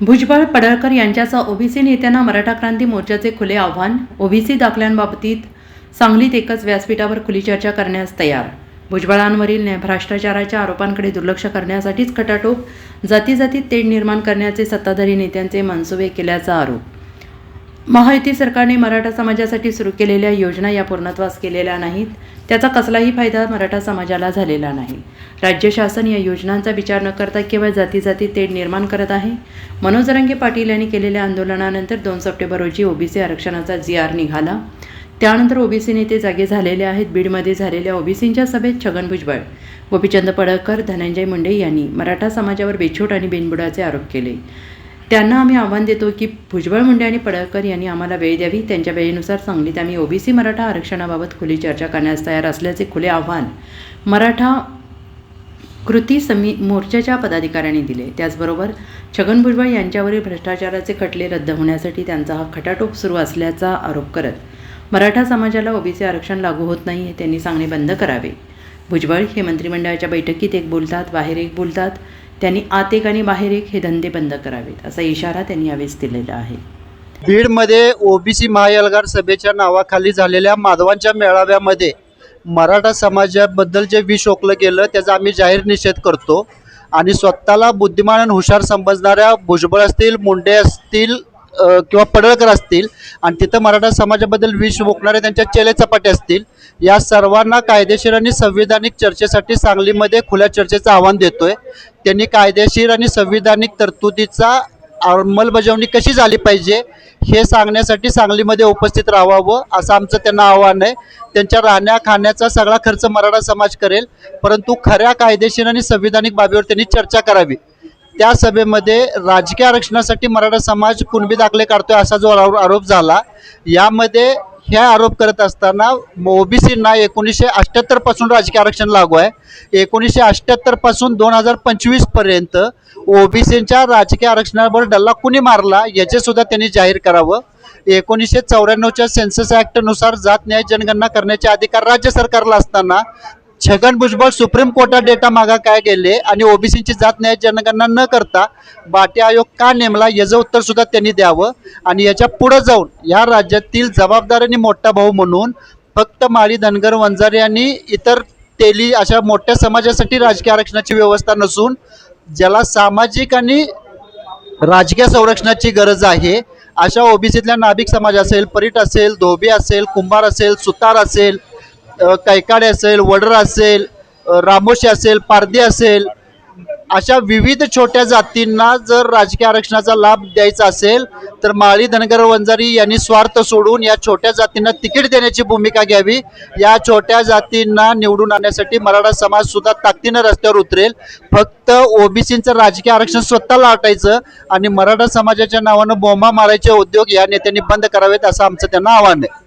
भुजबळ पडळकर यांच्यासह ओबीसी नेत्यांना मराठा क्रांती मोर्चाचे खुले आव्हान ओबीसी दाखल्यांबाबतीत सांगलीत एकच व्यासपीठावर खुली चर्चा करण्यास तयार. भुजबळांवरील भ्रष्टाचाराच्या आरोपांकडे दुर्लक्ष करण्यासाठीच खटाटोप जाती जातीत तेढ निर्माण करण्याचे सत्ताधारी नेत्यांचे मनसुबे केल्याचा आरोप. महायुती सरकारने मराठा समाजासाठी सुरू केलेल्या योजना या पूर्णत्वास केलेल्या नाहीत. त्याचा कसलाही फायदा मराठा समाजाला झालेला नाही. राज्य शासन या योजनांचा विचार न करता केवळ जाती जाती तेढ निर्माण करत आहे. मनोज रंगे पाटील यांनी केलेल्या आंदोलनानंतर दोन सप्टेंबर रोजी ओबीसी आरक्षणाचा जी आर निघाला. त्यानंतर ओबीसी नेते जागे झालेले आहेत. बीडमध्ये झालेल्या ओबीसींच्या सभेत छगन भुजबळ गोपीचंद पडळकर धनंजय मुंडे यांनी मराठा समाजावर बेछूट आणि बिनबुडाचे आरोप केले. त्यांना आम्ही आव्हान देतो की भुजबळ मुंडे आणि पडळकर यांनी आम्हाला वेळ द्यावी. त्यांच्या वेळेनुसार सांगलीत आम्ही ओबीसी मराठा आरक्षणाबाबत खुली चर्चा करण्यास तयार असल्याचे खुले आव्हान मराठा कृती समी मोर्चाच्या पदाधिकाऱ्यांनी दिले. त्याचबरोबर छगन भुजबळ यांच्यावरील भ्रष्टाचाराचे खटले रद्द होण्यासाठी त्यांचा हा खटाटोप सुरू असल्याचा आरोप करत मराठा समाजाला ओबीसी आरक्षण लागू होत नाही हे त्यांनी सांगणे बंद करावे. भुजबळ हे मंत्रिमंडळाच्या बैठकीत एक बोलतात बाहेर एक बोलतात. त्यांनी आत एक आणि बाहेर एक हे धंदे बंद करावेत असा इशारा त्यांनी यावेळेस दिलेला आहे. बीडमध्ये ओबीसी महाएल्गार सभेच्या नावाखाली झालेल्या माधवांच्या मेळाव्यामध्ये मराठा समाजाबद्दल जे विष ओकलं गेलं त्याचा आम्ही जाहीर निषेध करतो. आणि स्वतःला बुद्धिमान आणि हुशार समजणाऱ्या भुजबळ असतील मुंडे असतील किंवा पडळकर असतील आणि तिथं मराठा समाजाबद्दल विष ओकणारे त्यांच्या चेले चपाटे असतील या सर्वांना कायदेशीर आणि संविधानिक चर्चेसाठी सांगलीमध्ये खुल्या चर्चेचं आव्हान देतोय. त्यांनी कायदेशीर आणि संविधानिक तरतुदीचा अंमलबजावणी कशी झाली पाहिजे हे सांगण्यासाठी सांगलीमध्ये उपस्थित राहावं असं आमचं त्यांना आव्हान आहे. त्यांच्या राहण्या खाण्याचा सगळा खर्च मराठा समाज करेल परंतु खऱ्या कायदेशीर आणि संविधानिक बाबीवर त्यांनी चर्चा करावी. त्या सभेमध्ये राजकीय आरक्षणासाठी मराठा समाज कुणबी दाखले काढतोय असा जो आरोप झाला यामध्ये हे आरोप करत असताना ओबीसींना एकोणीसशे अठ्ठ्याहत्तरपासून राजकीय आरक्षण लागू आहे. एकोणीसशे अठ्ठ्याहत्तरपासून दोन हजार पंचवीसपर्यंत ओबीसींच्या राजकीय आरक्षणावर डल्ला कुणी मारला याचे सुद्धा त्यांनी जाहीर करावं. एकोणीसशे चौऱ्याण्णवच्या सेन्सस ॲक्टनुसार जात न्याय जनगणना करण्याचे अधिकार राज्य सरकारला असताना छगन भुजबळ सुप्रीम कोर्टात डेटा मागा काय गेले आणि ओबीसीची जात न्याय जनगणना न करता बाटे आयोग का नेमला याचं उत्तर सुद्धा त्यांनी द्यावं. आणि याच्यापुढे जाऊन या राज्यातील जबाबदार आणि मोठा भाऊ म्हणून फक्त माळी धनगर वंजारी आणि इतर तेली अशा मोठ्या समाजासाठी राजकीय आरक्षणाची व्यवस्था नसून ज्याला सामाजिक आणि राजकीय संरक्षणाची गरज आहे अशा ओबीसीतल्या नाभिक समाज असेल परीट असेल धोबी असेल कुंभार असेल सुतार असेल कैकाडे असेल वडर असेल रामोशी असेल पारदी असेल अशा विविध छोट्या जातींना जर राजकीय आरक्षणाचा लाभ द्यायचा असेल तर माळी धनगर वंजारी यांनी स्वार्थ सोडून या छोट्या जातींना तिकीट देण्याची भूमिका घ्यावी. या छोट्या जातींना निवडून आणण्यासाठी मराठा समाज सुद्धा ताकदीनं रस्त्यावर उतरेल. फक्त ओबीसीचं राजकीय आरक्षण स्वतः लाटायचं आणि मराठा समाजाच्या नावानं बोंबा मारायचे उद्योग या नेत्यांनी बंद करावेत असं आमचं त्यांना आव्हान आहे.